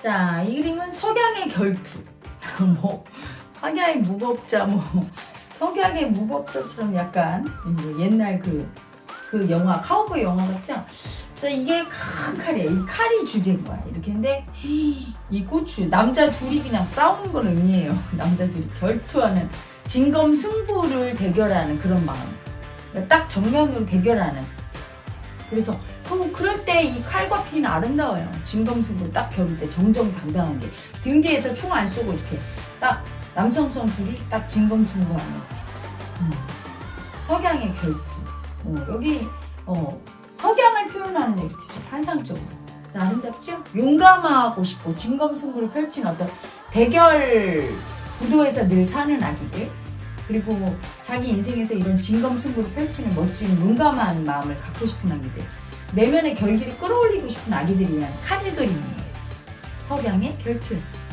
자, 이 그림은 석양의 결투. 뭐, 황야의 무법자, 뭐, 석양의 무법자처럼 약간 옛날 그, 그 영화, 카우보이 영화 같죠? 자, 이게 큰 칼이에요. 이 칼이 주제인 거야. 이렇게 했는데, 이 고추, 남자 둘이 그냥 싸우는 걸 의미해요. 남자 둘이 결투하는, 진검 승부를 대결하는 그런 마음. 그러니까 딱 정면으로 대결하는. 그래서, 그, 그럴 때 이 칼과 피는 아름다워요. 진검승부 딱 겨룰 때 정정당당하게. 등 뒤에서 총 안 쏘고 이렇게 딱 남성성 둘이 딱 진검승부 하는. 음. 석양의 결투. 어, 여기, 어, 석양을 표현하는 이렇게 좀 환상적으로. 아름답죠? 용감하고 싶고 진검승부를 펼친 어떤 대결 구도에서 늘 사는 아기들 그리고 자기 인생에서 이런 진검승부를 펼치는 멋진 용감한 마음을 갖고 싶은 아기들 내면의 결기를 끌어올리고 싶은 아기들을 위한 칼 그림이에요. 석양의 결투였습니다.